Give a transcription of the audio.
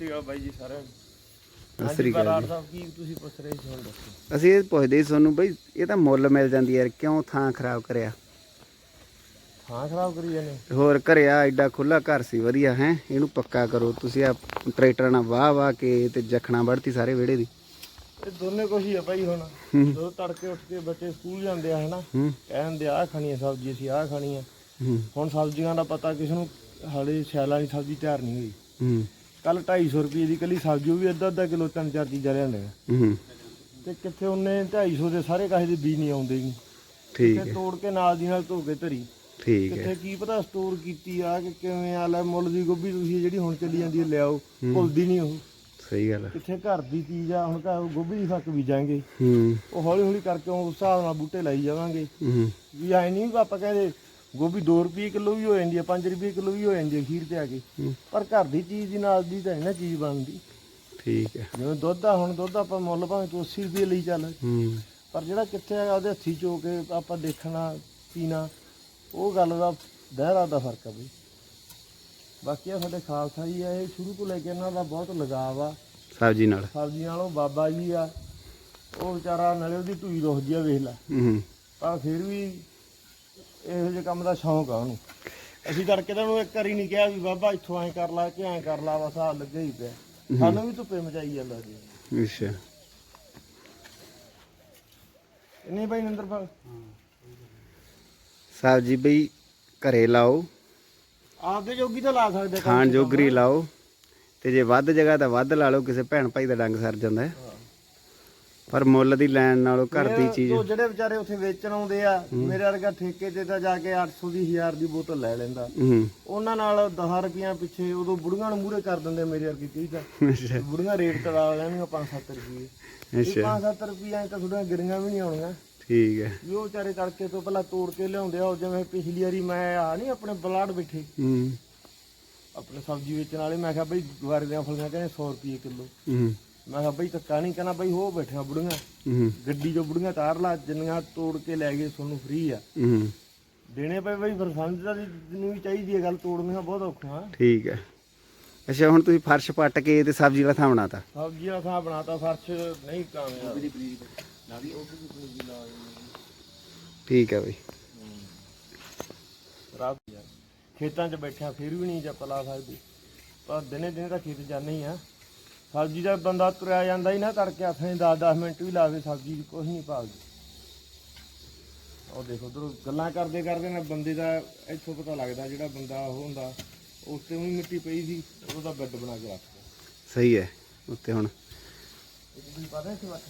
ਸ਼੍ਰੀ ਅਕਾਲ ਬਾਈ ਜੀ ਸਾਰਿਆਂ ਨੂੰ ਸਤਿ ਸ੍ਰੀ ਅਕਾਲ ਬਰਾੜ ਜੀ। ਸਾਹਿਬ ਕੀ ਤੁਸੀਂ ਪੁੱਛ ਰਹੇ ਸੀ ਹੁਣ ਦੱਸੋ। ਅਸੀਂ ਇਹ ਪੁੱਛਦੇ ਸੀ ਤੁਹਾਨੂੰ ਬਈ ਇਹ ਤਾਂ ਮੁੱਲ ਮਿਲ ਜਾਂਦੀ ਯਾਰ ਕਿਉਂ ਥਾਂ ਖਰਾਬ ਕਰਿਆ? ਥਾਂ ਖਰਾਬ ਕਰੀ ਜਾਂਦੇ। ਹੋਰ ਘਰਿਆ ਐਡਾ ਖੁੱਲਾ ਘਰ ਸੀ ਵਧੀਆ ਹੈ? ਇਹਨੂੰ ਪੱਕਾ ਕਰੋ ਤੁਸੀਂ ਆ ਟਰੈਕਟਰ ਨਾਲ ਵਾਹ ਵਾਹ ਕੇ ਤੇ ਜਖਣਾ ਵੜਤੀ ਸਾਰੇ ਵਿਹੜੇ ਦੀ। ਇਹ ਦੋਨੇ ਕੁਛ ਹੀ ਆ ਬਾਈ ਹੁਣ। ਜਦੋਂ ਤੜਕੇ ਉੱਠ ਕੇ ਬੱਚੇ ਸਕੂਲ ਜਾਂਦੇ ਆ ਹਨਾ? ਹੂੰ। ਕਹਿੰਦੇ ਆਹ ਖਾਣੀ ਆ ਸਬਜ਼ੀ ਅਸੀਂ ਆਹ ਖਾਣੀ ਆ। ਹੂੰ। ਹੁਣ ਸਬਜ਼ੀਆਂ ਦਾ ਪਤਾ ਕਿਸ ਨੂੰ ਹਾਲੇ ਸਿਆਲਾਂ ਦੀ ਸਬਜ਼ੀ ਤਿਆਰ ਨਹੀਂ ਹੋਈ। ਹੂੰ। ਕੱਲ 250 ਰੁਪਏ ਦੀ ਕੱਲੀ ਸਬਜ਼ੀ ਉਹ ਵੀ ਅੱਧਾ ਅੱਧਾ ਕਿਲੋ ਤਿੰਨ ਚਾਰ ਚੀਜ਼ਾਂ ਲਿਆਂਦੇ ਹੂੰ। ਤੇ ਕਿੱਥੇ ਉਹਨੇ 250 ਦੇ ਸਾਰੇ ਕਾਹੇ ਦੇ ਬੀਜ ਨਹੀਂ ਆਉਂਦੇ ਜੀ। ਠੀਕ ਤੇ ਹੈ। ਤੋੜ ਕੇ ਨਾਲ ਦੀ ਨਾਲ ਧੋ ਕੇ ਧਰੀ। ਠੀਕ ਹੈ। ਕਿੱਥੇ ਕੀ ਪਤਾ ਸਟੋਰ ਕੀਤੀ ਆ ਕਿ ਕਿਵੇਂ ਆ ਲੈ ਮੁੱਲ ਦੀ ਗੋਭੀ ਤੁਸੀਂ ਜਿਹੜੀ ਹੁਣ ਚੱਲੀ ਜਾਂਦੀ ਹੈ ਲਿਆਓ ਭੁੱਲਦੀ ਨਹੀਂ ਉਹ। ਸਹੀ ਗੱਲ ਹੈ। ਕਿੱਥੇ ਘਰ ਦੀ ਚੀਜ਼ ਆ ਹੁਣ ਘਰ ਗੋਭੀ ਦੀ ਫੱਕ ਬੀਜਾਂਗੇ ਹੂੰ। ਉਹ ਹੌਲੀ ਹੌਲੀ ਕਰਕੇ ਉਸ ਹਿਸਾਬ ਨਾਲ ਬੂਟੇ ਲਾਈ ਜਾਵਾਂਗੇ। ਹੂੰ। ਵੀ ਐ ਨਹੀਂ ਆਪਾਂ ਕਹਿੰਦੇ ਗੋਭੀ 2 ਰੁਪਏ ਕਿਲੋ ਵੀ ਹੋ ਜਾਂਦੀ ਹੈ 5 ਰੁਪਏ ਕਿਲੋ ਵੀ ਹੋ ਜਾਂਦੀ ਹੈ ਖੀਰ ਤੇ ਆ ਕੇ। ਹੂੰ। ਪਰ ਘਰ ਦੀ ਚੀਜ਼ ਦੀ ਨਾਲ ਦੀ ਤਾਂ ਨਹੀਂ ਨਾ ਚੀਜ਼ ਬਣਦੀ। ਠੀਕ ਹੈ ਜਿਵੇਂ ਦੁੱਧ ਆ ਹੁਣ ਦੁੱਧ ਆਪਾਂ ਮੁੱਲ ਭਾਵੇਂ ਤੂੰ 80 ਰੁਪਏ ਲਈ ਚੱਲ। ਹੂੰ। ਪਰ ਜਿਹੜਾ ਕਿੱਥੇ ਹੈਗਾ ਉਹਦੇ ਹੱਥੀ ਚੋ ਕੇ ਆਪਾਂ ਦੇਖਣਾ ਪੀਣਾ ਉਹ ਗੱਲ ਦਾ ਦਹਿਰਾ ਦਾ ਫ਼ਰਕ ਆ ਬਈ। ਬਾਕੀ ਆ ਸਾਡੇ ਖਾਲਸਾ ਜੀ ਆ ਇਹ ਸ਼ੁਰੂ ਤੋਂ ਲੈ ਕੇ ਇਹਨਾਂ ਦਾ ਬਹੁਤ ਲਗਾਵ ਆ। ਸਬਜ਼ੀ ਨਾਲ। ਸਬਜ਼ੀ ਨਾਲ ਉਹ ਬਾਬਾ ਜੀ ਆ। ਉਹ ਵਿਚਾਰਾ ਨਾਲੇ ਉਹਦੀ ਢੂਈ ਰੁੱਖਦੀ ਆ ਵੇਖ ਲੈ। ਹੂੰ। ਪਰ ਫਿਰ ਵੀ ਇਹੋ ਜਿਹੇ ਕੰਮ ਦਾ ਸ਼ੌਂਕ ਆ ਉਹਨੂੰ। ਅਸੀਂ ਤੜਕੇ ਤਾਂ ਉਹਨੂੰ ਇੱਕ ਵਾਰੀ ਨਹੀਂ ਕਿਹਾ ਵੀ ਬਾਬਾ ਇੱਥੋਂ ਐਂ ਕਰ ਲਾ ਕਿ ਐਂ ਕਰ ਲਾ ਬਸ ਆ ਲੱਗੇ ਹੀ ਪਿਆ। ਸਾਨੂੰ ਵੀ ਧੁੱਪੇ ਮਚਾਈ ਜਾਂਦਾ ਜੀ ਅੱਛਾ। ਇੰਨੇ ਭਾਈ ਨੰਦਰਪਾਲ ਸਬਜ਼ੀ ਬਈ ਘਰੇ ਲਾਓ। ਆਪਦੇ ਜੋਗੀ ਤਾਂ ਲਾ ਸਕਦੇ ਖਾਣ ਜੋਗਰੀ ਲਾਓ। ਤੇ ਜੇ ਵੱਧ ਜਗ੍ਹਾ ਤਾਂ ਵੱਧ ਲਾ ਲਓ ਕਿਸੇ ਭੈਣ ਭਾਈ ਦਾ ਡੰਗ ਸਰ ਜਾਂਦਾ ਹੈ। ਪਰ ਮੁੱਲ ਦੀ ਲੈਣ ਨਾਲੋਂ ਘਰ ਦੀ ਚੀਜ਼ ਉਹ ਜਿਹੜੇ ਵਿਚਾਰੇ ਉੱਥੇ ਵੇਚਣ ਆਉਂਦੇ ਆ ਮੇਰੇ ਵਰਗਾ ਠੇਕੇ ਤੇ ਤਾਂ ਜਾ ਕੇ 800 ਦੀ 1000 ਦੀ ਬੋਤਲ ਲੈ ਲੈਂਦਾ। ਉਹਨਾਂ ਨਾਲ 10 ਰੁਪਈਆ ਪਿੱਛੇ ਉਦੋਂ ਬੁੜੀਆਂ ਨੂੰ ਮੂਹਰੇ ਕਰ ਦਿੰਦੇ ਮੇਰੇ ਵਰਗੀ ਤਾਂ। ਅੱਛਾ। ਬੁੜੀਆਂ ਰੇਟ ਕਰਾ ਲੈਣਗੀਆਂ 5-7 ਰੁਪਏ ਅੱਛਾ। 5-7 ਰੁਪਈਆ ਤਾਂ ਤੁਹਾਡੀਆਂ ਗਿਰੀਆਂ ਵੀ ਨਹੀਂ ਆਉਣੀਆਂ ਠੀਕ ਹੈ। ਉਹ ਵਿਚਾਰੇ ਤੜਕੇ ਤੋਂ ਪਹਿਲਾਂ ਤੋੜ ਕੇ ਲਿਆਉਂਦੇ ਆ ਜਿਵੇਂ ਪਿਛਲੀ ਵਾਰੀ ਮੈਂ ਆ ਨਹੀਂ ਆਪਣੇ ਬਲਾਡ ਬੈਠੇ। ਆਪਣੇ ਸਬਜ਼ੀ ਵੇਚਣ ਵਾਲੇ ਮੈਂ ਕਿਹਾ ਬਈ ਗੁਆਰੇ ਦੀਆਂ ਫਲੀਆਂ ਕਹਿੰਦੇ 100 ਰੁਪਏ ਕਿਲੋ। ਹੂੰ। ਮੈਂ ਕਿਹਾ ਬਈ ਧੱਕਾ ਨਹੀਂ ਕਹਿਣਾ ਬਈ ਹੋ ਬੈਠਿਆ ਬੁੜੀਆਂ। ਹੂੰ। ਗੱਡੀ ਚੋਂ ਬੁੜੀਆਂ ਤਾਰ ਲਾ ਜਿੰਨੀਆਂ ਤੋੜ ਕੇ ਲੈ ਗਏ ਤੁਹਾਨੂੰ ਫ੍ਰੀ ਆ। ਹੂੰ। ਦੇਣੇ ਪਏ ਬਈ ਫਿਰ ਸਮਝਦਾ ਨੂੰ ਵੀ ਚਾਹੀਦੀ ਹੈ ਗੱਲ ਤੋੜਨੀਆਂ ਬਹੁਤ ਔਖਾ ਠੀਕ ਹੈ। ਅੱਛਾ ਹੁਣ ਤੁਸੀਂ ਫਰਸ਼ ਪੱਟ ਕੇ ਤੇ ਸਬਜ਼ੀ ਵਾਲਾ ਥਾਂ ਬਣਾਤਾ? ਸਬਜ਼ੀ ਦਾ ਥਾਂ ਬਣਾਤਾ ਫਰਸ਼ ਨਹੀਂ ਕਾਮਯਾਬ ਠੀਕ ਹੈ ਬਈ। ਰਾਤ ਖੇਤਾਂ 'ਚ ਬੈਠਿਆ ਫਿਰ ਵੀ ਨਹੀਂ ਜੱਪ ਲਾ ਸਕਦੀ। ਪਰ ਦਿਨੇ ਦਿਨੇ ਤਾਂ ਖੇਤ ਜਾਂਦੇ ਹੀ ਆ। ਸਬਜ਼ੀ ਦਾ ਬੰਦਾ ਤੁਰਿਆ ਜਾਂਦਾ ਹੀ ਨਾ ਤੜਕੇ ਹੱਥਾਂ 10-10 ਮਿੰਟ ਵੀ ਲਾਵੇ ਸਬਜ਼ੀ ਦੀ ਕੁਝ ਨਹੀਂ ਭਾਲਦੀ। ਉਹ ਦੇਖੋ ਉਧਰ ਗੱਲਾਂ ਕਰਦੇ ਕਰਦੇ ਨਾ ਬੰਦੇ ਦਾ ਇੱਥੋਂ ਪਤਾ ਲੱਗਦਾ ਜਿਹੜਾ ਬੰਦਾ ਉਹ ਹੁੰਦਾ ਉਸ ਤੇ ਉਹੀ ਮਿੱਟੀ ਪਈ ਸੀ ਉਹਦਾ ਬੈੱਡ ਬਣਾ ਕੇ ਰੱਖਦਾ ਸਹੀ ਹੈ ਉੱਤੇ ਹੁਣ। ਤੁਸੀਂ ਪਤਾ ਇਸ ਵਾਰ